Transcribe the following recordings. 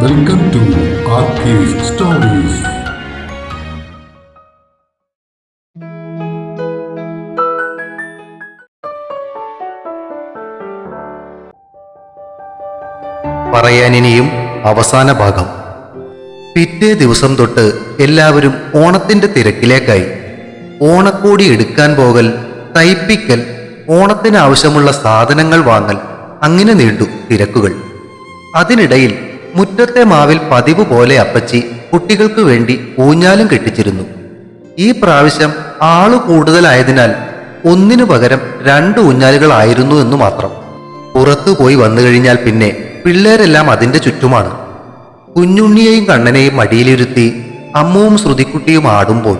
Welcome to stories പറയാനിനിയും അവസാന ഭാഗം. പിറ്റേ ദിവസം തൊട്ട് എല്ലാവരും ഓണത്തിന്റെ തിരക്കിലേക്കായി. ഓണക്കോടി എടുക്കാൻ പോകൽ തയ്പ്പിക്കൽ ഓണത്തിന് ആവശ്യമുള്ള സാധനങ്ങൾ വാങ്ങൽ അങ്ങനെ നീണ്ടു തിരക്കുകൾ. അതിനിടയിൽ മുറ്റത്തെ മാവിൽ പതിവ് പോലെ അപ്പച്ചി കുട്ടികൾക്ക് വേണ്ടി ഊഞ്ഞാലും കെട്ടിച്ചിരുന്നു. ഈ പ്രാവശ്യം ആൾ കൂടുതലായതിനാൽ ഒന്നിനു പകരം രണ്ട് ഊഞ്ഞാലുകളായിരുന്നു എന്ന് മാത്രം. പുറത്തു പോയി വന്നു കഴിഞ്ഞാൽ പിന്നെ പിള്ളേരെല്ലാം അതിന്റെ ചുറ്റുമാണ്. കുഞ്ഞുണ്ണിയെയും കണ്ണനെയും മടിയിലിരുത്തി അമ്മവും ശ്രുതിക്കുട്ടിയും ആടുമ്പോൾ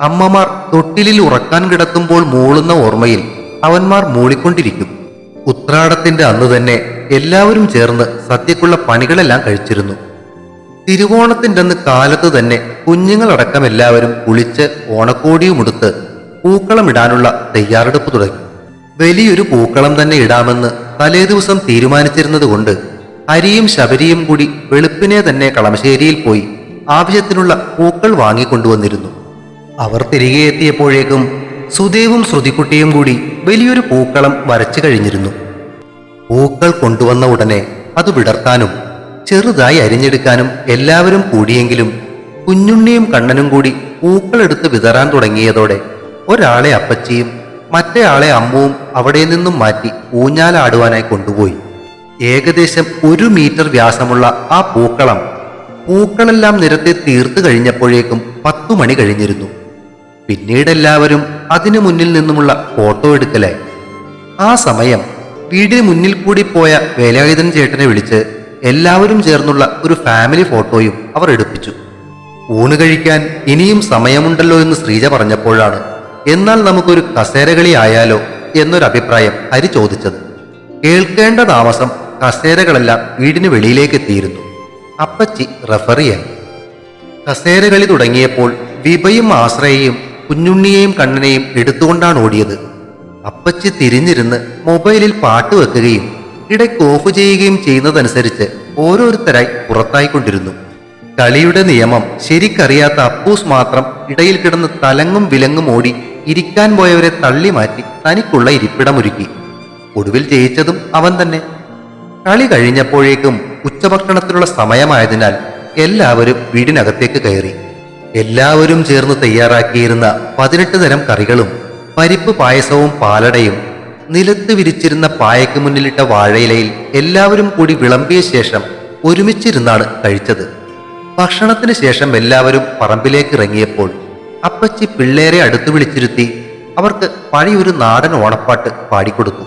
അമ്മമാർ തൊട്ടിലിൽ ഉറക്കാൻ കിടത്തുമ്പോൾ മൂളുന്ന ഓർമ്മയിൽ അവന്മാർ മൂളിക്കൊണ്ടിരിക്കും. ഉത്രാടത്തിന്റെ അന്ന് തന്നെ എല്ലാവരും ചേർന്ന് സദ്യക്കുള്ള പണികളെല്ലാം കഴിച്ചിരുന്നു. തിരുവോണത്തിന്റെ അന്ന് കാലത്ത് തന്നെ കുഞ്ഞുങ്ങളടക്കം എല്ലാവരും കുളിച്ച് ഓണക്കോടിയും ഉടുത്ത് പൂക്കളമിടാനുള്ള തയ്യാറെടുപ്പ് തുടങ്ങി. വലിയൊരു പൂക്കളം തന്നെ ഇടാമെന്ന് തലേദിവസം തീരുമാനിച്ചിരുന്നത് കൊണ്ട് അരിയും ശബരിയും കൂടി വെളുപ്പിനെ തന്നെ കളമശ്ശേരിയിൽ പോയി ആവശ്യത്തിനുള്ള പൂക്കൾ വാങ്ങിക്കൊണ്ടുവന്നിരുന്നു. അവർ തിരികെ എത്തിയപ്പോഴേക്കും സുദേവും ശ്രുതിക്കുട്ടിയും കൂടി വലിയൊരു പൂക്കളം വരച്ചു കഴിഞ്ഞിരുന്നു. പൂക്കൾ കൊണ്ടുവന്ന ഉടനെ അത് വിടർത്താനും ചെറുതായി അരിഞ്ഞെടുക്കാനും എല്ലാവരും കൂടിയെങ്കിലും കുഞ്ഞുണ്ണിയും കണ്ണനും കൂടി പൂക്കളെടുത്ത് വിതറാൻ തുടങ്ങിയതോടെ ഒരാളെ അപ്പച്ചിയും മറ്റേയാളെ അമ്മുവും അവിടെ നിന്നും മാറ്റി ഊഞ്ഞാലാടുവാനായി കൊണ്ടുപോയി. ഏകദേശം ഒരു മീറ്റർ വ്യാസമുള്ള ആ പൂക്കളം പൂക്കളെല്ലാം നിരത്തെ തീർത്തു കഴിഞ്ഞപ്പോഴേക്കും പത്തു മണി കഴിഞ്ഞിരുന്നു. പിന്നീട് എല്ലാവരും അതിനു മുന്നിൽ നിന്നുമുള്ള ഫോട്ടോ എടുക്കലായി. ആ സമയം വീടിന് മുന്നിൽ കൂടി പോയ വേലായുധൻ ചേട്ടനെ വിളിച്ച് എല്ലാവരും ചേർന്നുള്ള ഒരു ഫാമിലി ഫോട്ടോയും അവർ എടുപ്പിച്ചു. ഊണ് കഴിക്കാൻ ഇനിയും സമയമുണ്ടല്ലോ എന്ന് ശ്രീജ പറഞ്ഞപ്പോഴാണ് എന്നാൽ നമുക്കൊരു കസേരകളി ആയാലോ എന്നൊരു അഭിപ്രായം ഹരി ചോദിച്ചത്. കേൾക്കേണ്ട താമസം കസേരകളെല്ലാം വീടിന് വെളിയിലേക്ക് എത്തിയിരുന്നു. അപ്പച്ചി റഫറിയായി. കസേരകളി തുടങ്ങിയപ്പോൾ വിഭയും ആശ്രയയും കുഞ്ഞുണ്ണിയെയും കണ്ണനെയും എടുത്തുകൊണ്ടാണ് ഓടിയത്. അപ്പച്ചി തിരിഞ്ഞിരുന്ന് മൊബൈലിൽ പാട്ട് വെക്കുകയും ഇടയ്ക്ക് ഓഫ് ചെയ്യുകയും ചെയ്യുന്നതനുസരിച്ച് ഓരോരുത്തരായി പുറത്തായിക്കൊണ്ടിരുന്നു. കളിയുടെ നിയമം ശരിക്കറിയാത്ത അപ്പൂസ് മാത്രം ഇടയിൽ കിടന്ന് തലങ്ങും വിലങ്ങും ഓടി ഇരിക്കാൻ പോയവരെ തള്ളി മാറ്റി തനിക്കുള്ള ഇരിപ്പിടമൊരുക്കി. ഒടുവിൽ ജയിച്ചതും അവൻ തന്നെ. കളി കഴിഞ്ഞപ്പോഴേക്കും ഉച്ചഭക്ഷണത്തിനുള്ള സമയമായതിനാൽ എല്ലാവരും വീടിനകത്തേക്ക് കയറി. എല്ലാവരും ചേർന്ന് തയ്യാറാക്കിയിരുന്ന പതിനെട്ട് തരം കറികളും പരിപ്പ് പായസവും പാലടയും നിലത്ത് വിരിച്ചിരുന്ന പായയ്ക്ക് മുന്നിലിട്ട വാഴയിലയിൽ എല്ലാവരും കൂടി വിളമ്പിയ ശേഷം ഒരുമിച്ചിരുന്നാണ് കഴിച്ചത്. ഭക്ഷണത്തിന് ശേഷം എല്ലാവരും പറമ്പിലേക്ക് ഇറങ്ങിയപ്പോൾ അപ്പച്ചി പിള്ളേരെ അടുത്തു വിളിച്ചിരുത്തി അവർക്ക് പഴയൊരു നാടൻ ഓണപ്പാട്ട് പാടിക്കൊടുത്തു.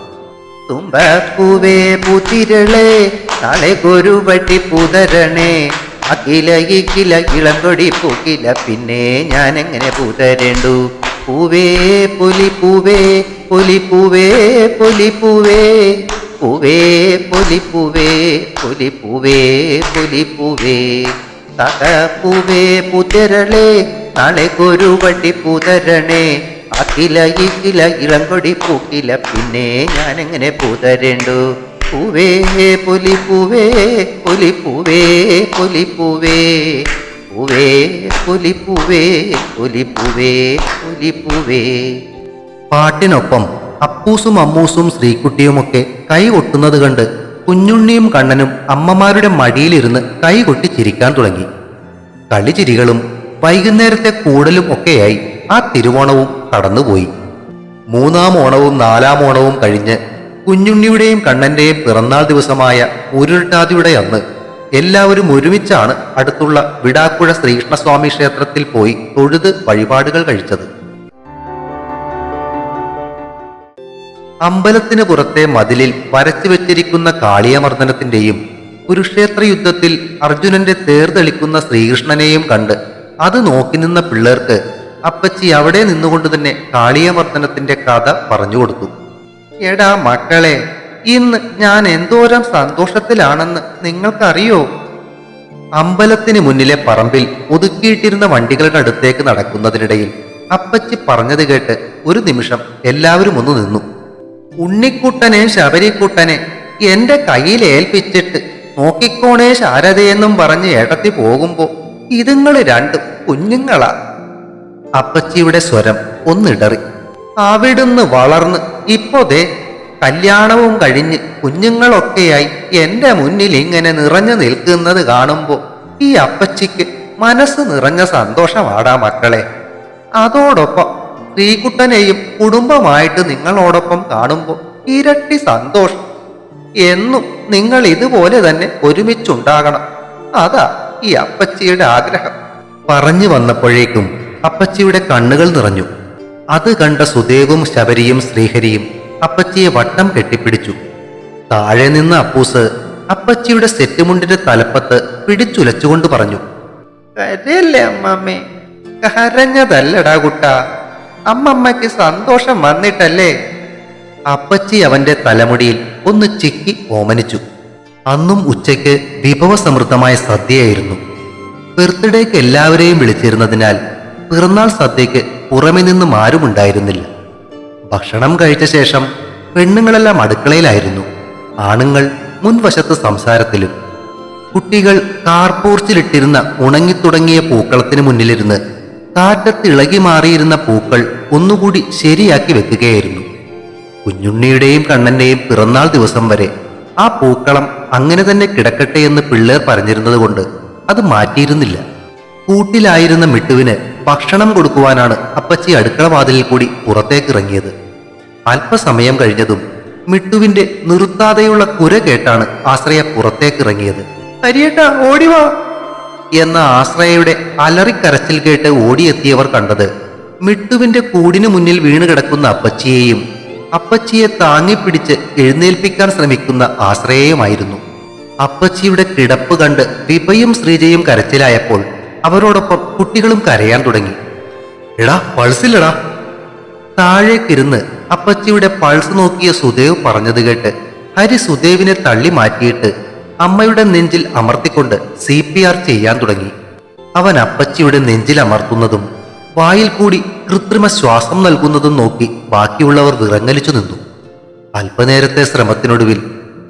തുമ്പൂവേ പുതരണേ അഖില ഇക്കില ഇളങ്കൊടി പൂക്കില പിന്നെ ഞാൻ എങ്ങനെ പുതരേണ്ടു? പൂവേ പൊലി പൂവേ പൊലി പൂവേ പൊലി പൂവേ പൂവേ പൊലി പൂവേ പൊലി പൂവേ പൊലി പൂവേ തക പൂവേ പുതിരളെ നാളെ ഗുരുവട്ടി പുതരണേ. അഖില ഇഖില ഇളങ്കൊടി പൂക്കില പിന്നെ ഞാൻ എങ്ങനെ പൂതരേണ്ടു? പൂവേ പൂവേ പൊലി പൂവേ പുലിപ്പുവേ പൂവേ പുലിപ്പുവേ. പൂവേ പൊലി പൂവേ പാട്ടിനൊപ്പം അപ്പൂസും അമ്മൂസും ശ്രീക്കുട്ടിയുമൊക്കെ കൈ കൊട്ടുന്നത് കണ്ട് കുഞ്ഞുണ്ണിയും കണ്ണനും അമ്മമാരുടെ മടിയിലിരുന്ന് കൈ കൊട്ടി ചിരിക്കാൻ തുടങ്ങി. കളിചിരികളും വൈകുന്നേരത്തെ കൂടലും ഒക്കെയായി ആ തിരുവോണവും കടന്നുപോയി. മൂന്നാം ഓണവും നാലാം ഓണവും കഴിഞ്ഞ് കുഞ്ഞുണ്ണിയുടെയും കണ്ണന്റെയും പിറന്നാൾ ദിവസമായ ഉരുട്ടാതിയുടെ അന്ന് എല്ലാവരും ഒരുമിച്ചാണ് അടുത്തുള്ള വിടാക്കുഴ ശ്രീകൃഷ്ണസ്വാമി ക്ഷേത്രത്തിൽ പോയി തൊഴുത് വഴിപാടുകൾ കഴിച്ചത്. അമ്പലത്തിന് പുറത്തെ മതിലിൽ വരച്ചു വെച്ചിരിക്കുന്ന കാളിയമർദ്ദനത്തിന്റെയും കുരുക്ഷേത്ര യുദ്ധത്തിൽ അർജുനന്റെ തേർതെളിക്കുന്ന ശ്രീകൃഷ്ണനെയും കണ്ട് അത് നോക്കി നിന്ന പിള്ളേർക്ക് അപ്പച്ചി അവിടെ നിന്നുകൊണ്ട് തന്നെ കാളിയമർദ്ദനത്തിന്റെ കഥ പറഞ്ഞു കൊടുത്തു. എടാ മക്കളെ ഇന്ന് ഞാൻ എന്തോരം സന്തോഷത്തിലാണെന്ന് നിങ്ങൾക്കറിയോ? അമ്പലത്തിന് മുന്നിലെ പറമ്പിൽ ഒതുക്കിയിട്ടിരുന്ന വണ്ടികളുടെ അടുത്തേക്ക് നടക്കുന്നതിനിടയിൽ അപ്പച്ചി പറഞ്ഞത് കേട്ട് ഒരു നിമിഷം എല്ലാവരും ഒന്ന് നിന്നു. ഉണ്ണിക്കുട്ടനെ ശബരിക്കുട്ടനെ എന്റെ കയ്യിൽ ഏൽപ്പിച്ചിട്ട് നോക്കിക്കോണേ ശാരദയെന്നും പറഞ്ഞ് ഏട്ടത്തി പോകുമ്പോ ഇതുങ്ങൾ രണ്ടും കുഞ്ഞുങ്ങളാ. അപ്പച്ചിയുടെ സ്വരം ഒന്നിടറി. അവിടുന്ന് വളർന്ന് ഇപ്പോ ദേ കല്യാണവും കഴിഞ്ഞ് കുഞ്ഞുങ്ങളൊക്കെയായി എന്റെ മുന്നിൽ ഇങ്ങനെ നിറഞ്ഞു നിൽക്കുന്നത് കാണുമ്പോൾ ഈ അപ്പച്ചിക്ക് മനസ്സ് നിറഞ്ഞ സന്തോഷമാടാ മക്കളെ. അതോടൊപ്പം ശ്രീകുട്ടനെയും കുടുംബമായിട്ട് നിങ്ങളോടൊപ്പം കാണുമ്പോൾ ഇരട്ടി സന്തോഷം. എന്നും നിങ്ങൾ ഇതുപോലെ തന്നെ ഒരുമിച്ചുണ്ടാകണം. അതാ ഈ അപ്പച്ചിയുടെ ആഗ്രഹം. പറഞ്ഞു വന്നപ്പോഴേക്കും അപ്പച്ചിയുടെ കണ്ണുകൾ നിറഞ്ഞു. അത് കണ്ട സുദേവും ശബരിയും ശ്രീഹരിയും അപ്പച്ചിയെ വട്ടം കെട്ടിപ്പിടിച്ചു. താഴെ നിന്ന് അപ്പൂസ് അപ്പച്ചിയുടെ സെറ്റുമുണ്ടിന്റെ തലപ്പത്ത് പിടിച്ചുലച്ചുകൊണ്ട് പറഞ്ഞു കരയല്ലേ അമ്മമ്മേ? കരഞ്ഞതല്ലടാ കുട്ട. അമ്മമ്മയ്ക്ക് സന്തോഷം വന്നിട്ടല്ലേ? അപ്പച്ചി അവന്റെ തലമുടിയിൽ ഒന്ന് ചിക്കി ഓമനിച്ചു. അന്നും ഉച്ചയ്ക്ക് വിഭവസമൃദ്ധമായ സദ്യയായിരുന്നു. ബർത്ത്ഡേക്ക് എല്ലാവരെയും വിളിച്ചിരുന്നതിനാൽ പിറന്നാൾ സദ്യക്ക് പുറമെ നിന്നും ആരുമുണ്ടായിരുന്നില്ല. ഭക്ഷണം കഴിച്ച ശേഷം പെണ്ണുങ്ങളെല്ലാം അടുക്കളയിലായിരുന്നു. ആണുങ്ങൾ മുൻവശത്ത് സംസാരത്തിലും കുട്ടികൾ കാർപൂർച്ചിലിട്ടിരുന്ന ഉണങ്ങിത്തുടങ്ങിയ പൂക്കളത്തിന് മുന്നിലിരുന്ന് കാറ്റത്ത് ഇളകി മാറിയിരുന്ന പൂക്കൾ ഒന്നുകൂടി ശരിയാക്കി വെക്കുകയായിരുന്നു. കുഞ്ഞുണ്ണിയുടെയും കണ്ണന്റെയും പിറന്നാൾ ദിവസം വരെ ആ പൂക്കളം അങ്ങനെ തന്നെ കിടക്കട്ടെ എന്ന് പിള്ളേർ പറഞ്ഞിരുന്നത് കൊണ്ട് അത് മാറ്റിയിരുന്നില്ല. കൂട്ടിലായിരുന്ന മിട്ടുവിന് ഭക്ഷണം കൊടുക്കുവാനാണ് അപ്പച്ചി അടുക്കള വാതിലിൽ കൂടി പുറത്തേക്ക് ഇറങ്ങിയത് അല്പസമയം കഴിഞ്ഞതും മിട്ടുവിന്റെ നിർത്താതെയുള്ള കുര കേട്ടാണ് ആശ്രയ പുറത്തേക്ക് ഇറങ്ങിയത് ഹരിയേട്ട ഓടിവാ എന്ന ആശ്രയയുടെ അലറിക്കരച്ചിൽ കേട്ട് ഓടിയെത്തിയവർ കണ്ടത് മിട്ടുവിന്റെ കൂടിനു മുന്നിൽ വീണ് കിടക്കുന്ന അപ്പച്ചിയെയും അപ്പച്ചിയെ താങ്ങിപ്പിടിച്ച് എഴുന്നേൽപ്പിക്കാൻ ശ്രമിക്കുന്ന ആശ്രയയുമായിരുന്നു. അപ്പച്ചിയുടെ കിടപ്പ് കണ്ട് വിപയും ശ്രീജയും കരച്ചിലായപ്പോൾ അവരോടൊപ്പം കുട്ടികളും കരയാൻ തുടങ്ങി. എടാ പൾസില്ലടാ. താഴേക്കിരുന്ന് അപ്പച്ചിയുടെ പൾസ് നോക്കിയ സുദേവ് പറഞ്ഞത് കേട്ട് ഹരി സുദേവിനെ തള്ളി മാറ്റിയിട്ട് അമ്മയുടെ നെഞ്ചിൽ അമർത്തിക്കൊണ്ട് സി പി ആർ ചെയ്യാൻ തുടങ്ങി. അവൻ അപ്പച്ചിയുടെ നെഞ്ചിൽ അമർത്തുന്നതും വായിൽ കൂടി കൃത്രിമ ശ്വാസം നൽകുന്നതും നോക്കി ബാക്കിയുള്ളവർ വിറങ്ങലിച്ചു നിന്നു. അല്പനേരത്തെ ശ്രമത്തിനൊടുവിൽ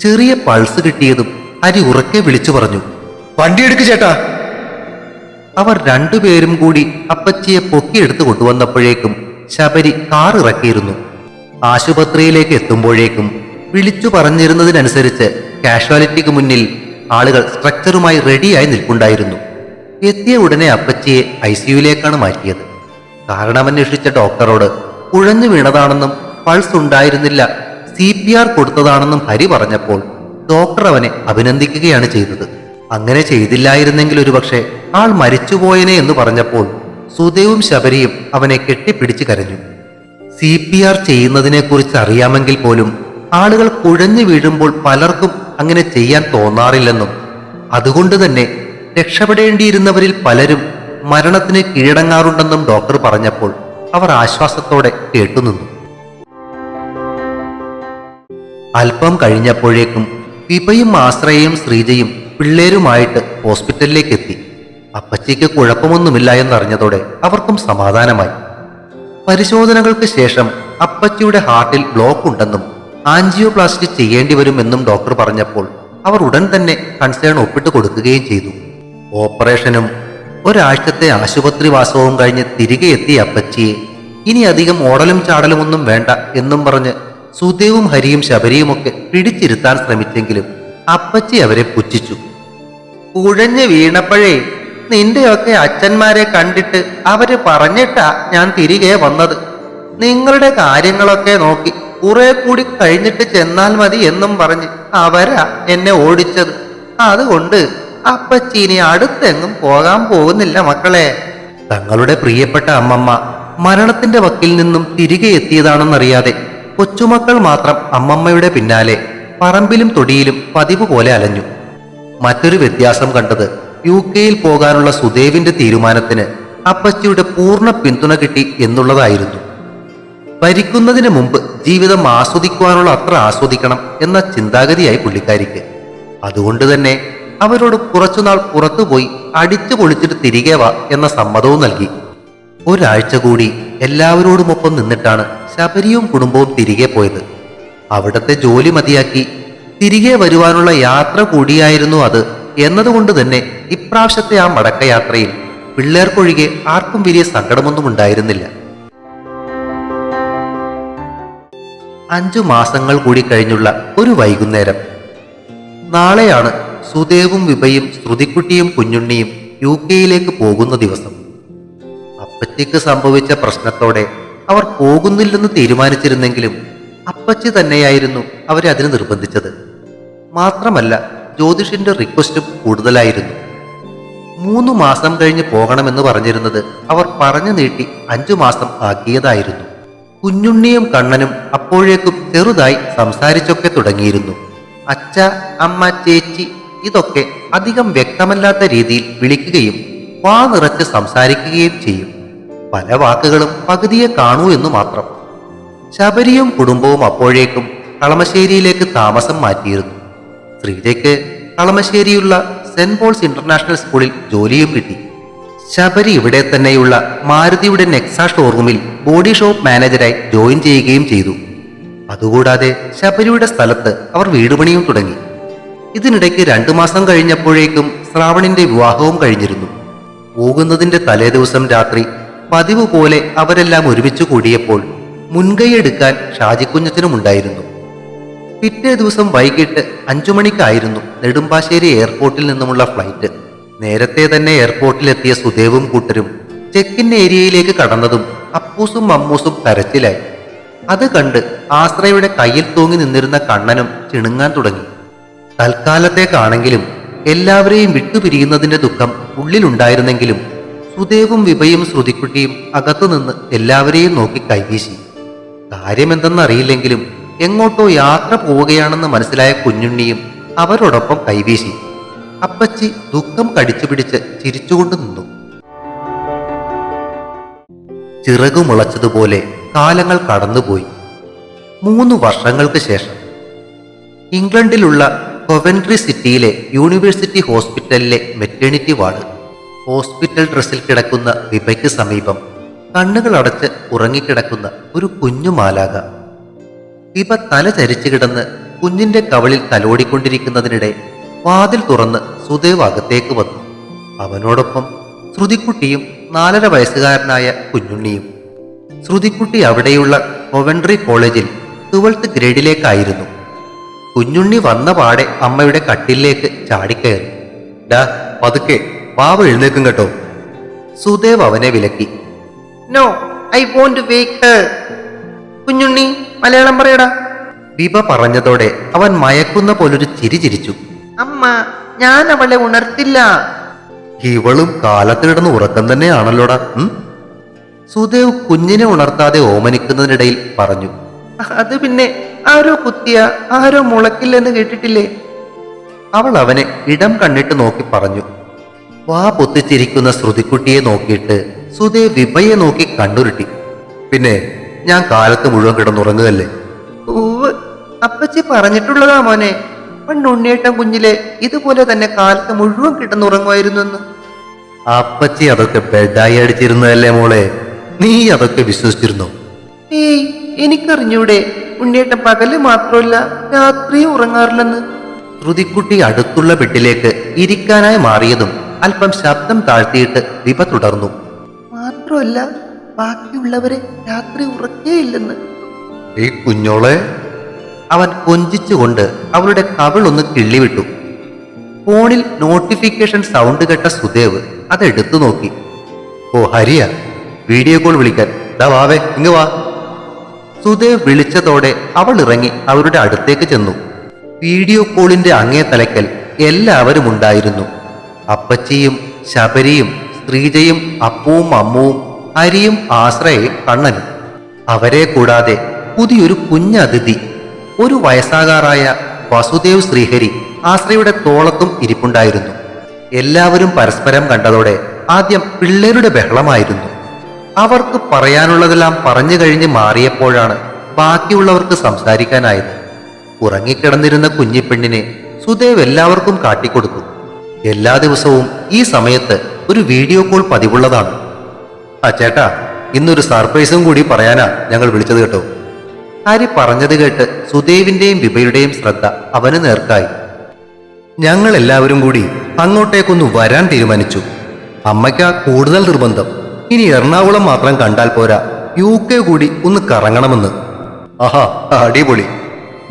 ചെറിയ പൾസ് കിട്ടിയതും ഹരി ഉറക്കെ വിളിച്ചു പറഞ്ഞു വണ്ടി എടുക്ക് ചേട്ടാ. അവർ രണ്ടുപേരും കൂടി അപ്പച്ചിയെ പൊക്കിയെടുത്ത് കൊണ്ടുവന്നപ്പോഴേക്കും ശബരി കാറിറക്കിയിരുന്നു. ആശുപത്രിയിലേക്ക് എത്തുമ്പോഴേക്കും വിളിച്ചു പറഞ്ഞിരുന്നതിനനുസരിച്ച് കാഷ്വാലിറ്റിക്ക് മുന്നിൽ ആളുകൾ സ്ട്രക്ചറുമായി റെഡിയായി നിൽക്കുണ്ടായിരുന്നു എത്തിയ ഉടനെ അപ്പച്ചിയെ ഐ സിയുയിലേക്കാണ് മാറ്റിയത്. കാരണമന്വേഷിച്ച ഡോക്ടറോട് കുഴഞ്ഞു വീണതാണെന്നും പൾസ് ഉണ്ടായിരുന്നില്ല സി പി ആർ കൊടുത്തതാണെന്നും ഹരി പറഞ്ഞപ്പോൾ ഡോക്ടർ അവനെ അഭിനന്ദിക്കുകയാണ് ചെയ്തത്. അങ്ങനെ ചെയ്തില്ലായിരുന്നെങ്കിൽ ഒരുപക്ഷെ ആൾ മരിച്ചുപോയനെ എന്ന് പറഞ്ഞപ്പോൾ സുദേവും ശബരിയും അവനെ കെട്ടിപ്പിടിച്ച് കരഞ്ഞു. സി പി ആർ ചെയ്യുന്നതിനെ കുറിച്ച് അറിയാമെങ്കിൽ പോലും ആളുകൾ കുഴഞ്ഞു വീഴുമ്പോൾ പലർക്കും അങ്ങനെ ചെയ്യാൻ തോന്നാറില്ലെന്നും അതുകൊണ്ട് തന്നെ രക്ഷപ്പെടേണ്ടിയിരുന്നവരിൽ പലരും മരണത്തിന് കീഴടങ്ങാറുണ്ടെന്നും ഡോക്ടർ പറഞ്ഞപ്പോൾ അവർ ആശ്വാസത്തോടെ കേട്ടുനിന്നു. അല്പം കഴിഞ്ഞപ്പോഴേക്കും വിപയും ആശ്രയയും ശ്രീജയും പിള്ളേരുമായിട്ട് ഹോസ്പിറ്റലിലേക്ക് എത്തി. അപ്പച്ചിക്ക് കുഴപ്പമൊന്നുമില്ല എന്നറിഞ്ഞതോടെ അവർക്കും സമാധാനമായി. പരിശോധനകൾക്ക് ശേഷം അപ്പച്ചിയുടെ ഹാർട്ടിൽ ബ്ലോക്ക് ഉണ്ടെന്നും ആൻജിയോപ്ലാസ്റ്റി ചെയ്യേണ്ടി വരുമെന്നും ഡോക്ടർ പറഞ്ഞപ്പോൾ അവർ ഉടൻ തന്നെ കൺസേൺ ഒപ്പിട്ട് കൊടുക്കുകയും ചെയ്തു. ഓപ്പറേഷനും ഒരാഴ്ചത്തെ ആശുപത്രിവാസവും കഴിഞ്ഞ് തിരികെ എത്തിയ അപ്പച്ചിയെ ഇനി അധികം ഓടലും ചാടലുമൊന്നും വേണ്ട എന്നും പറഞ്ഞ് സുദേവും ഹരിയും ശബരിയുമൊക്കെ പിടിച്ചിരുത്താൻ ശ്രമിച്ചെങ്കിലും അപ്പച്ചി അവരെ പുച്ഛിച്ചു. കുഴഞ്ഞു വീണപ്പോഴേ നിന്റെയൊക്കെ അച്ഛന്മാരെ കണ്ടിട്ട് അവർ പറഞ്ഞിട്ടാ ഞാൻ തിരികെ വന്നത്. നിങ്ങളുടെ കാര്യങ്ങളൊക്കെ നോക്കി കുറെ കൂടി കഴിഞ്ഞിട്ട് ചെന്നാൽ മതി എന്നും പറഞ്ഞ് അവരാ എന്നെ ഓടിച്ചത്. അതുകൊണ്ട് അപ്പച്ചി ഇനി അടുത്തെങ്ങും പോകാൻ പോകുന്നില്ല മക്കളെ. തങ്ങളുടെ പ്രിയപ്പെട്ട അമ്മമ്മ മരണത്തിന്റെ വക്കിൽ നിന്നും തിരികെ എത്തിയതാണെന്നറിയാതെ കൊച്ചുമക്കൾ മാത്രം അമ്മമ്മയുടെ പിന്നാലെ പറമ്പിലും തൊടിയിലും പതിവ് പോലെ അലഞ്ഞു. മറ്റൊരു വ്യത്യാസം കണ്ടത് യു കെയിൽ പോകാനുള്ള സുദേവിന്റെ തീരുമാനത്തിന് അപ്പച്ചിയുടെ പൂർണ പിന്തുണ കിട്ടി എന്നുള്ളതായിരുന്നു. ഭരിക്കുന്നതിന് മുമ്പ് ജീവിതം ആസ്വദിക്കുവാനുള്ള അത്ര ആസ്വദിക്കണം എന്ന ചിന്താഗതിയായി പുള്ളിക്കാരിക്ക്. അതുകൊണ്ട് തന്നെ അവരോട് കുറച്ചുനാൾ പുറത്തുപോയി അടിച്ചു പൊളിച്ചിട്ട് തിരികെ വാ എന്ന സമ്മതവും നൽകി. ഒരാഴ്ച കൂടി എല്ലാവരോടുമൊപ്പം നിന്നിട്ടാണ് ശബരിയും കുടുംബവും തിരികെ പോയത്. അവിടത്തെ ജോലി മതിയാക്കി. തിരികെ വരുവാനുള്ള യാത്ര കൂടിയായിരുന്നു അത്. എന്നതുകൊണ്ട് തന്നെ ഇപ്രാവശ്യത്തെ ആ മടക്കയാത്രയിൽ പിള്ളേർക്കൊഴികെ ആർക്കും വലിയ സങ്കടമൊന്നും ഉണ്ടായിരുന്നില്ല. അഞ്ചു മാസങ്ങൾ കൂടി കഴിഞ്ഞുള്ള ഒരു വൈകുന്നേരം. നാളെയാണ് സുദേവും വിഭയും ശ്രുതിക്കുട്ടിയും കുഞ്ഞുണ്ണിയും യു കെയിലേക്ക് പോകുന്ന ദിവസം. അപ്പച്ചിക്ക് സംഭവിച്ച പ്രശ്നത്തോടെ അവർ പോകുന്നില്ലെന്ന് തീരുമാനിച്ചിരുന്നെങ്കിലും അപ്പച്ചി തന്നെയായിരുന്നു അവരെ അതിന് നിർബന്ധിച്ചത്. മാത്രമല്ല ജ്യോതിഷിന്റെ റിക്വസ്റ്റും കൂടുതലായിരുന്നു. മൂന്ന് മാസം കഴിഞ്ഞ് പോകണമെന്ന് പറഞ്ഞിരുന്നത് അവർ പറഞ്ഞു നീട്ടി അഞ്ചു മാസം ആക്കിയതായിരുന്നു. കുഞ്ഞുണ്ണിയും കണ്ണനും അപ്പോഴേക്കും ചെറുതായി സംസാരിച്ചൊക്കെ തുടങ്ങിയിരുന്നു. അച്ഛ അമ്മ ചേച്ചി ഇതൊക്കെ അധികം വ്യക്തമല്ലാത്ത രീതിയിൽ വിളിക്കുകയും വാ നിറച്ച് സംസാരിക്കുകയും ചെയ്യും. പല വാക്കുകളും പകുതിയെ കാണൂ എന്ന് മാത്രം. ശബരിയും കുടുംബവും അപ്പോഴേക്കും കളമശ്ശേരിയിലേക്ക് താമസം മാറ്റിയിരുന്നു. ശ്രീജയ്ക്ക് കളമശ്ശേരിയുള്ള സെന്റ് പോൾസ് ഇന്റർനാഷണൽ സ്കൂളിൽ ജോലിയും കിട്ടി. ശബരി ഇവിടെ തന്നെയുള്ള മാരുതിയുടെ നെക്സ ഷോറൂമിൽ ബോഡി ഷോപ്പ് മാനേജരായി ജോയിൻ ചെയ്യുകയും ചെയ്തു. അതുകൂടാതെ ശബരിയുടെ സ്ഥലത്ത് അവർ വീടുപണിയും തുടങ്ങി. ഇതിനിടയ്ക്ക് രണ്ടു മാസം കഴിഞ്ഞപ്പോഴേക്കും ശ്രാവണിന്റെ വിവാഹവും കഴിഞ്ഞിരുന്നു. പോകുന്നതിന്റെ തലേദിവസം രാത്രി പതിവ് പോലെ അവരെല്ലാം ഒരുമിച്ച് കൂടിയപ്പോൾ മുൻകൈയെടുക്കാൻ ഷാജിക്കുഞ്ഞത്തിനുമുണ്ടായിരുന്നു പിറ്റേ ദിവസം വൈകിട്ട് അഞ്ചു മണിക്കായിരുന്നു നെടുമ്പാശ്ശേരി എയർപോർട്ടിൽ നിന്നുമുള്ള ഫ്ലൈറ്റ്. നേരത്തെ തന്നെ എയർപോർട്ടിലെത്തിയ സുദേവും കൂട്ടരും ചെക്കിൻ ഏരിയയിലേക്ക് കടന്നതും അപ്പൂസും മമ്മൂസും കരച്ചിലായി. അത് കണ്ട് ആശ്രയുടെ കയ്യിൽ തൂങ്ങി നിന്നിരുന്ന കണ്ണനും ചിണുങ്ങാൻ തുടങ്ങി. തൽക്കാലത്തേക്കാണെങ്കിലും എല്ലാവരെയും വിട്ടുപിരിയുന്നതിന്റെ ദുഃഖം ഉള്ളിലുണ്ടായിരുന്നെങ്കിലും സുദേവും വിഭയും ശ്രുതിക്കുട്ടിയും അകത്തുനിന്ന് എല്ലാവരെയും നോക്കി കൈവീശി. കാര്യമെന്തെന്നറിയില്ലെങ്കിലും എങ്ങോട്ടോ യാത്ര പോവുകയാണെന്ന് മനസ്സിലായ കുഞ്ഞുണ്ണിയും അവരോടൊപ്പം കൈവീശി. അപ്പച്ചി ദുഃഖം കടിച്ചുപിടിച്ച് ചിരിച്ചുകൊണ്ട് നിന്നു. ചിറകു മുളച്ചതുപോലെ കാലങ്ങൾ കടന്നുപോയി. മൂന്ന് വർഷങ്ങൾക്ക് ശേഷം. ഇംഗ്ലണ്ടിലുള്ള കൊവൻട്രി സിറ്റിയിലെ യൂണിവേഴ്സിറ്റി ഹോസ്പിറ്റലിലെ മെറ്റേണിറ്റി വാർഡ് ഹോസ്പിറ്റൽ ഡ്രസ്സിൽ കിടക്കുന്ന വിപയ്ക്ക് സമീപം കണ്ണുകൾ അടച്ച് ഉറങ്ങിക്കിടക്കുന്ന ഒരു കുഞ്ഞു മാലാക വിഭ തല ചരിച്ചു കിടന്ന് കുഞ്ഞിന്റെ കവളിൽ തലോടിക്കൊണ്ടിരിക്കുന്നതിനിടെ വാതിൽ തുറന്ന് സുദേവ് അകത്തേക്ക് വന്നു. അവനോടൊപ്പം ശ്രുതിക്കുട്ടിയും നാലര വയസ്സുകാരനായ കുഞ്ഞുണ്ണിയും. ശ്രുതിക്കുട്ടി അവിടെയുള്ള കൊവൻട്രി കോളേജിൽ ട്വൽത്ത് ഗ്രേഡിലേക്കായിരുന്നു. കുഞ്ഞുണ്ണി വന്ന പാടെ അമ്മയുടെ കട്ടിലേക്ക് ചാടിക്കയറി. ഡാ പതുക്കെ പാവ എഴുന്നേക്കും കേട്ടോ. സുദേവ് അവനെ വിലക്കി. No I won't wake Kunjunni Malayalam പറയടാ. വിഭ പറഞ്ഞതോടെ അവൻ മയക്കുന്ന പോലൊരു ചിരി ചിരിച്ചു. അമ്മ ഞാൻ അവളെ ഉണർത്തില്ല. ഇവളും കാലത്തിടന്ന് ഉറക്കം തന്നെയാണല്ലോടാ സുദേവ് കുഞ്ഞിനെ ഉണർത്താതെ ഓമനിക്കുന്നതിനിടയിൽ പറഞ്ഞു. അത് പിന്നെ ആരോ കുത്തിയ ആരോ മുളക്കില്ലെന്ന് കേട്ടിട്ടില്ലേ? അവൾ അവനെ ഇടം കണ്ണിട്ട് നോക്കി പറഞ്ഞു. വാ പൊത്തിച്ചിരിക്കുന്ന ശ്രുതിക്കുട്ടിയെ നോക്കിയിട്ട് സുദേവ് വിഭയെ നോക്കി കണ്ണുരുട്ടി. പിന്നെ ഞാൻ കാലത്ത് മുഴുവൻ കിടന്നുറങ്ങുകയല്ലേ? അപ്പച്ചി പറഞ്ഞിട്ടുള്ളതാ മോനെ. പണ്ടുണ്ണിയേട്ടൻ കുഞ്ഞിലെ ഇതുപോലെ തന്നെ കാലത്ത് മുഴുവൻ കിടന്നുറങ്ങുമായിരുന്നു എന്ന് അപ്പച്ചി അതൊക്കെ ബെഡായി അടിച്ചിരുന്നതല്ലേ മോളെ? നീ അതൊക്കെ വിശ്വസിച്ചിരുന്നോ? ഏയ് എനിക്കറിഞ്ഞൂടെ. ഉണ്ണിയേട്ടൻ പകൽ മാത്രമല്ല രാത്രിയും ഉറങ്ങാറില്ലെന്ന്. ശ്രുതിക്കുട്ടി അടുത്തുള്ള ബെഡിലേക്ക് ഇരിക്കാനായി മാറിയതും അല്പം ശബ്ദം താഴ്ത്തിയിട്ട് വിപ തുടർന്നു. മാത്രമല്ല ബാക്കിയുള്ളവരെ രാത്രി ഉറക്കേയില്ലെന്ന് ഈ കുഞ്ഞോളെ അവൻ കൊഞ്ചിച്ചുകൊണ്ട് അവളുടെ കവിളൊന്ന് കിള്ളിവിട്ടു. ഫോണിൽ നോട്ടിഫിക്കേഷൻ സൗണ്ട് കേട്ട സുദേവ് അതെടുത്തു നോക്കി. ഓ ഹരിയ വീഡിയോ കോൾ വിളിക്കാൻ. ദാ വാവേ ഇങ്ങ് വാ. സുദേവ് വിളിച്ചതോടെ അവൾ ഇറങ്ങി അവരുടെ അടുത്തേക്ക് ചെന്നു. വീഡിയോ കോളിന്റെ അങ്ങേ തലക്കൽ എല്ലാവരും ഉണ്ടായിരുന്നു. അപ്പച്ചിയും ശബരിയും ശ്രീജയും അപ്പുവും അമ്മുവും ഹരിയും ആശ്രയയും കണ്ണനും. അവരെ കൂടാതെ പുതിയൊരു കുഞ്ഞതിഥി ഒരു വയസ്സാകാറായ വസുദേവ് ശ്രീഹരി ആശ്രയുടെ തോളത്തും ഇരിപ്പുണ്ടായിരുന്നു. എല്ലാവരും പരസ്പരം കണ്ടതോടെ ആദ്യം പിള്ളേരുടെ ബഹളമായിരുന്നു. അവർക്ക് പറയാനുള്ളതെല്ലാം പറഞ്ഞു കഴിഞ്ഞ് മാറിയപ്പോഴാണ് ബാക്കിയുള്ളവർക്ക് സംസാരിക്കാനായത്. ഉറങ്ങിക്കിടന്നിരുന്ന കുഞ്ഞിപ്പെണ്ണിനെ സുദേവ് എല്ലാവർക്കും കാട്ടിക്കൊടുത്തു. എല്ലാ ദിവസവും ഈ സമയത്ത് ഒരു വീഡിയോ കോൾ പതിവുള്ളതാണ്. ആ ചേട്ടാ ഇന്നൊരു സർപ്രൈസും കൂടി പറയാനാ ഞങ്ങൾ വിളിച്ചത് കേട്ടോ. ഹരി പറഞ്ഞത് കേട്ട് സുദേവിന്റെയും വിഭയുടെയും ശ്രദ്ധ അവന് നേർക്കായി. ഞങ്ങൾ എല്ലാവരും കൂടി അങ്ങോട്ടേക്കൊന്ന് വരാൻ തീരുമാനിച്ചു. അമ്മയ്ക്ക് കൂടുതൽ നിർബന്ധം. ഇനി എറണാകുളം മാത്രം കണ്ടാൽ പോരാ. യു കെ കൂടി ഒന്ന് കറങ്ങണമെന്ന്. ആഹാ അടിപൊളി.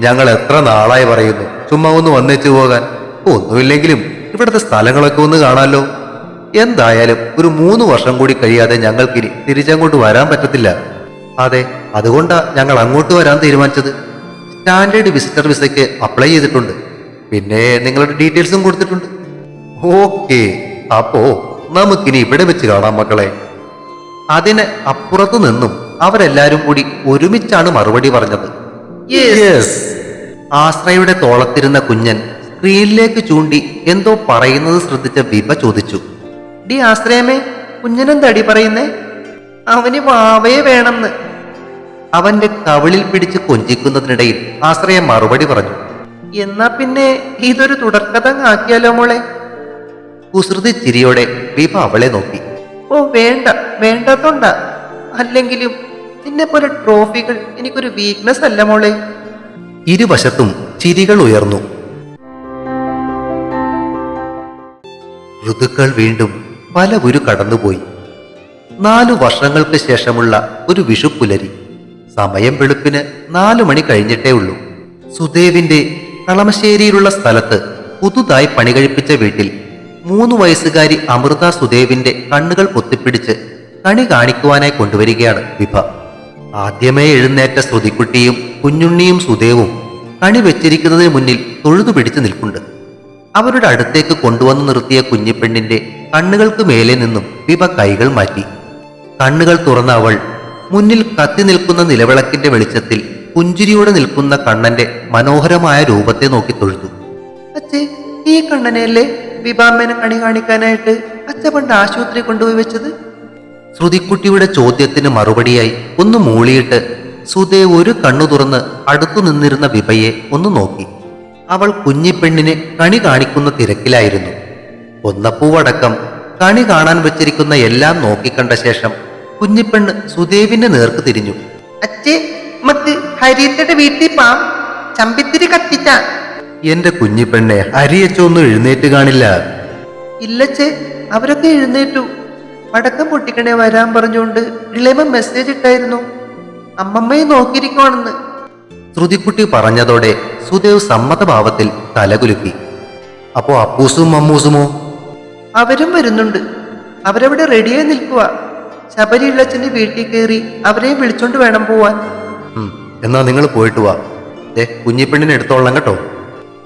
ഞങ്ങൾ എത്ര നാളായി പറയുന്നു. ചുമ്മാ ഒന്ന് വന്നേച്ചു പോകാൻ. ഒന്നുമില്ലെങ്കിലും ഇവിടുത്തെ സ്ഥലങ്ങളൊക്കെ ഒന്ന് കാണാലോ. എന്തായാലും ഒരു മൂന്ന് വർഷം കൂടി കഴിയാതെ ഞങ്ങൾക്കിനി തിരിച്ചങ്ങോട്ട് വരാൻ പറ്റത്തില്ല. അതെ അതുകൊണ്ടാ ഞങ്ങൾ അങ്ങോട്ട് വരാൻ തീരുമാനിച്ചത്. സ്റ്റാൻഡേർഡ് വിസിറ്റർ വിസയ്ക്ക് അപ്ലൈ ചെയ്തിട്ടുണ്ട്. പിന്നെ നിങ്ങളുടെ ഡീറ്റെയിൽസും കൊടുത്തിട്ടുണ്ട്. ഓക്കെ അപ്പോ നമുക്കിനി ഇവിടെ വെച്ച് കാണാം മക്കളെ. അതിന് അപ്പുറത്തു നിന്നും അവരെല്ലാരും കൂടി ഒരുമിച്ചാണ് മറുപടി പറഞ്ഞത്. ആശ്രയുടെ തോളത്തിരുന്ന കുഞ്ഞൻ സ്ക്രീനിലേക്ക് ചൂണ്ടി എന്തോ പറയുന്നത് ശ്രദ്ധിച്ച വിഭ ചോദിച്ചു. ഡി ആശ്രയമേ കുഞ്ഞനെന്താടി പറയുന്നേ? അവന് വാവയെ വേണമെന്ന്. അവന്റെ കവിളിൽ പിടിച്ച് കൊഞ്ചിക്കുന്നതിനിടയിൽ ആശ്രയം മറുപടി പറഞ്ഞു. എന്നാ പിന്നെ ഇതൊരു തുടർക്കഥ ആക്കിയാലോ മോളെ? കുസൃതി ചിരിയോടെ വിഭ അവളെ നോക്കി. ഓ വേണ്ട വേണ്ടാത്തോണ്ട. അല്ലെങ്കിലും നിന്നെ പോലെ ട്രോഫികൾ എനിക്കൊരു വീക്ക്നെസ് അല്ല മോളെ. ഇരുവശത്തും ചിരികൾ ഉയർന്നു. ഋതുക്കൾ വീണ്ടും പല ഒരു കടന്നുപോയി. നാലു വർഷങ്ങൾക്ക് ശേഷമുള്ള ഒരു വിഷുപ്പുലരി. സമയം വെളുപ്പിന് നാലു മണി കഴിഞ്ഞിട്ടേ ഉള്ളൂ. സുദേവിന്റെ കളമശ്ശേരിയിലുള്ള സ്ഥലത്ത് പുതുതായി പണി കഴിപ്പിച്ച വീട്ടിൽ മൂന്ന് വയസ്സുകാരി അമൃത സുദേവിന്റെ കണ്ണുകൾ പൊത്തിപ്പിടിച്ച് കണി കാണിക്കുവാനായി കൊണ്ടുവരികയാണ് വിഭ. ആദ്യമേ എഴുന്നേറ്റ ശ്രുതിക്കുട്ടിയും കുഞ്ഞുണ്ണിയും സുദേവും കണി വെച്ചിരിക്കുന്നതിന് മുന്നിൽ തൊഴുതു പിടിച്ചു നിൽപ്പുണ്ട്. അവരുടെ അടുത്തേക്ക് കൊണ്ടുവന്ന് നിർത്തിയ കുഞ്ഞിപ്പെണ്ണിന്റെ കണ്ണുകൾക്ക് മേലെ നിന്നും വിഭ കൈകൾ മാറ്റി. കണ്ണുകൾ തുറന്ന അവൾ മുന്നിൽ കത്തി നിൽക്കുന്ന നിലവിളക്കിന്റെ വെളിച്ചത്തിൽ പുഞ്ചിരിയോടെ നിൽക്കുന്ന കണ്ണന്റെ മനോഹരമായ രൂപത്തെ നോക്കി തൊഴുതു. അച്ഛേ ഈ കണ്ണനെയല്ലേ വിഭാമേനെ കണി കാണിക്കാനായിട്ട് അച്ഛ പണ്ട് ആശുപത്രി കൊണ്ടുപോയി വെച്ചത്? ശ്രുതിക്കുട്ടിയുടെ ചോദ്യത്തിന് മറുപടിയായി ഒന്ന് മൂളിയിട്ട് സുധേ ഒരു കണ്ണു തുറന്ന് അടുത്തു നിന്നിരുന്ന വിഭയെ ഒന്ന് നോക്കി. അവൾ കുഞ്ഞിപ്പെണ്ണിനെ കണി കാണിക്കുന്ന തിരക്കിലായിരുന്നു. ഒന്നപ്പൂവടക്കം കണി കാണാൻ വെച്ചിരിക്കുന്ന എല്ലാം നോക്കിക്കണ്ട ശേഷം കുഞ്ഞിപ്പെണ്ണ് സുദേവിന്റെ നേർക്ക് തിരിഞ്ഞു. അച്ഛേ മക്ക് ഹരിയത്തയുടെ വീട്ടിൽ പാം. ചമ്പിത്തിരി കത്തിച്ച. എന്റെ കുഞ്ഞിപ്പെണ്ണെ ഹരിയച്ചൊന്നും എഴുന്നേറ്റ് കാണില്ല. ഇല്ലച്ചേ അവരൊക്കെ എഴുന്നേറ്റു. പടക്കം പൊട്ടിക്കണേ വരാൻ പറഞ്ഞുകൊണ്ട് ഇളയമ മെസ്സേജ് ഇട്ടായിരുന്നു. അമ്മമ്മയെ നോക്കിയിരിക്കുവാണെന്ന്. ശ്രുതിക്കുട്ടി പറഞ്ഞതോടെ സുദേവ് സമ്മതഭാവത്തിൽ തലകുലുക്കി. അപ്പോ അപ്പൂസും മമ്മൂസുമോ അവരും വരുന്നുണ്ട്. അവരവിടെ റെഡിയായി നിൽക്കുക ശബരി ഇള്ളച്ചന്റെ വീട്ടിൽ കയറി അവരെയും വിളിച്ചോണ്ട് വേണം പോവാൻ. എന്നാ നിങ്ങൾ പോയിട്ട് വാ. കുഞ്ഞിപ്പെണ്ണിനെ എടുത്തോളാം കേട്ടോ.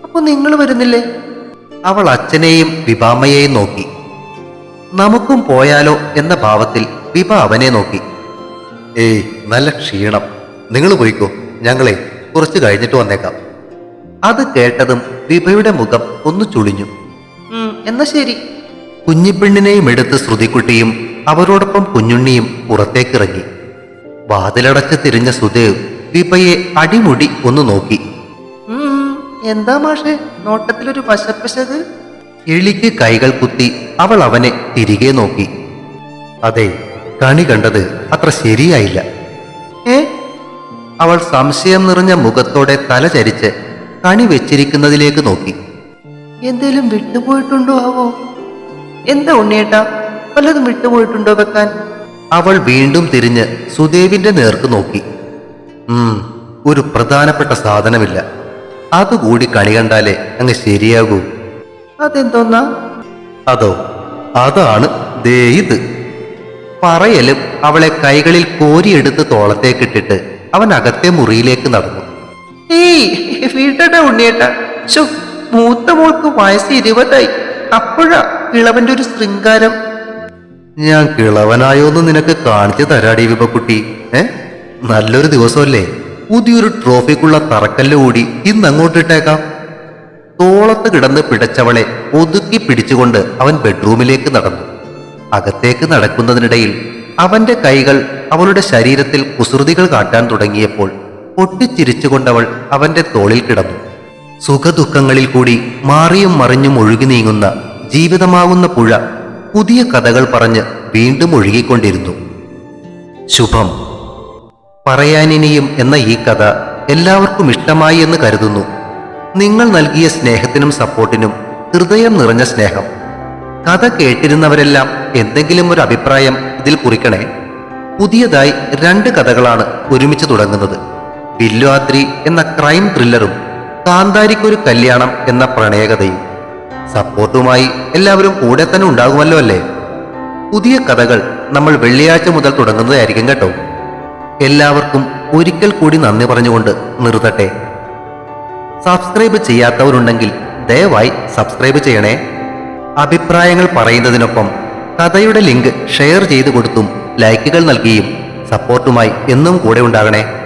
അപ്പൊ നിങ്ങൾ വരുന്നില്ലേ? അവൾ അച്ഛനെയും വിഭാമയെയും നോക്കി. നമുക്കും പോയാലോ എന്ന ഭാവത്തിൽ വിഭ അവനെ നോക്കി. ഏയ് നല്ല ക്ഷീണം. നിങ്ങൾ പോയിക്കോ. ഞങ്ങളെ കുറച്ച് കഴിഞ്ഞിട്ട് വന്നേക്കാം. അത് കേട്ടതും വിഭയുടെ മുഖം ഒന്ന് ചുളിഞ്ഞു. എന്നാ ശരി. കുഞ്ഞിപ്പെണ്ണിനെയും എടുത്ത് ശ്രുതിക്കുട്ടിയും അവരോടൊപ്പം കുഞ്ഞുണ്ണിയും പുറത്തേക്കിറങ്ങി. വാതിലടച്ച് തിരിഞ്ഞ സുദേവ് ദീപയെ അടിമുടി ഒന്ന് നോക്കി. എന്താ മാഷെ നോട്ടത്തിലൊരു പശപ്പശത് എളിക്ക് കൈകൾ കുത്തി അവൾ അവനെ തിരികെ നോക്കി. അതെ കണി കണ്ടത് അത്ര ശരിയായില്ല. ഏ? അവൾ സംശയം നിറഞ്ഞ മുഖത്തോടെ തല ചരിച്ച് കണി വെച്ചിരിക്കുന്നതിലേക്ക് നോക്കി. എന്തേലും വിട്ടുപോയിട്ടുണ്ടോ ആവോ? എന്താ ഉണ്ണിയേട്ടാ? വല്ലതും വിട്ടുപോയിട്ടുണ്ടോ വെക്കാൻ? അവൾ വീണ്ടും തിരിഞ്ഞ് സുദേവിന്റെ നേർക്ക് നോക്കി. ഉം ഒരു പ്രധാനപ്പെട്ട സാധനമില്ല. അതുകൂടി കണി കണ്ടാലേ അങ്ങ് ശരിയാകൂ. അതെന്തോന്നാ? അതോ അതാണ് ദേ ഇത്. പറയലും അവളെ കൈകളിൽ കോരിയെടുത്ത് തോളത്തേക്കിട്ടിട്ട് അവൻ അകത്തെ മുറിയിലേക്ക് നടന്നു. ഏയ് വീട്ടട ഉണ്ണിയേട്ട. മൂത്ത മോൾക്ക് വയസ്സ് ഇരുപതായി. അപ്പോഴാ. കിളവന്റെ ഒരു ശൃംഗാരം. ഞാൻ കിളവനായോന്ന് നിനക്ക് കാണിച്ചു തരാടി വിപക്കുട്ടി ഏ? നല്ലൊരു ദിവസമല്ലേ? പുതിയൊരു ട്രോഫിക്കുള്ള തറക്കല്ല് കൂടി ഇന്ന് അങ്ങോട്ടിട്ടേക്കാം തോളത്ത് കിടന്ന് പിടച്ചവളെ ഒതുക്കി പിടിച്ചുകൊണ്ട് അവൻ ബെഡ്റൂമിലേക്ക് നടന്നു. അകത്തേക്ക് നടക്കുന്നതിനിടയിൽ അവന്റെ കൈകൾ അവളുടെ ശരീരത്തിൽ കുസൃതികൾ കാട്ടാൻ തുടങ്ങിയപ്പോൾ പൊട്ടിച്ചിരിച്ചുകൊണ്ടവൾ അവന്റെ തോളിൽ കിടന്നു. സുഖദുഃഖങ്ങളിൽ കൂടി മാറിയും മറിഞ്ഞും ഒഴുകി നീങ്ങുന്ന ജീവിതമാകുന്ന പുഴ പുതിയ കഥകൾ പറഞ്ഞ് വീണ്ടും ഒഴുകിക്കൊണ്ടിരുന്നു. ശുഭം. പറയാനിനിയും എന്ന ഈ കഥ എല്ലാവർക്കും ഇഷ്ടമായി എന്ന് കരുതുന്നു. നിങ്ങൾ നൽകിയ സ്നേഹത്തിനും സപ്പോർട്ടിനും ഹൃദയം നിറഞ്ഞ സ്നേഹം. കഥ കേട്ടിരുന്നവരെല്ലാം എന്തെങ്കിലും ഒരു അഭിപ്രായം ഇതിൽ കുറിക്കണേ. പുതിയതായി രണ്ട് കഥകളാണ് ഒരുമിച്ച് തുടങ്ങുന്നത്. വില്ലുവാദ്രി എന്ന ക്രൈം ത്രില്ലറും കാന്താരിക്കൊരു കല്യാണം എന്ന പ്രണയകഥയും. സപ്പോർട്ടുമായി എല്ലാവരും കൂടെ തന്നെ ഉണ്ടാകുമല്ലോ അല്ലേ? പുതിയ കഥകൾ നമ്മൾ വെള്ളിയാഴ്ച മുതൽ തുടങ്ങുന്നതായിരിക്കും കേട്ടോ. എല്ലാവർക്കും ഒരിക്കൽ കൂടി നന്ദി പറഞ്ഞുകൊണ്ട് നിർത്തട്ടെ. സബ്സ്ക്രൈബ് ചെയ്യാത്തവരുണ്ടെങ്കിൽ ദയവായി സബ്സ്ക്രൈബ് ചെയ്യണേ. അഭിപ്രായങ്ങൾ പറയുന്നതിനൊപ്പം കഥയുടെ ലിങ്ക് ഷെയർ ചെയ്തു കൊടുത്തും ലൈക്കുകൾ നൽകിയും സപ്പോർട്ടുമായി എന്നും കൂടെ ഉണ്ടാകണേ.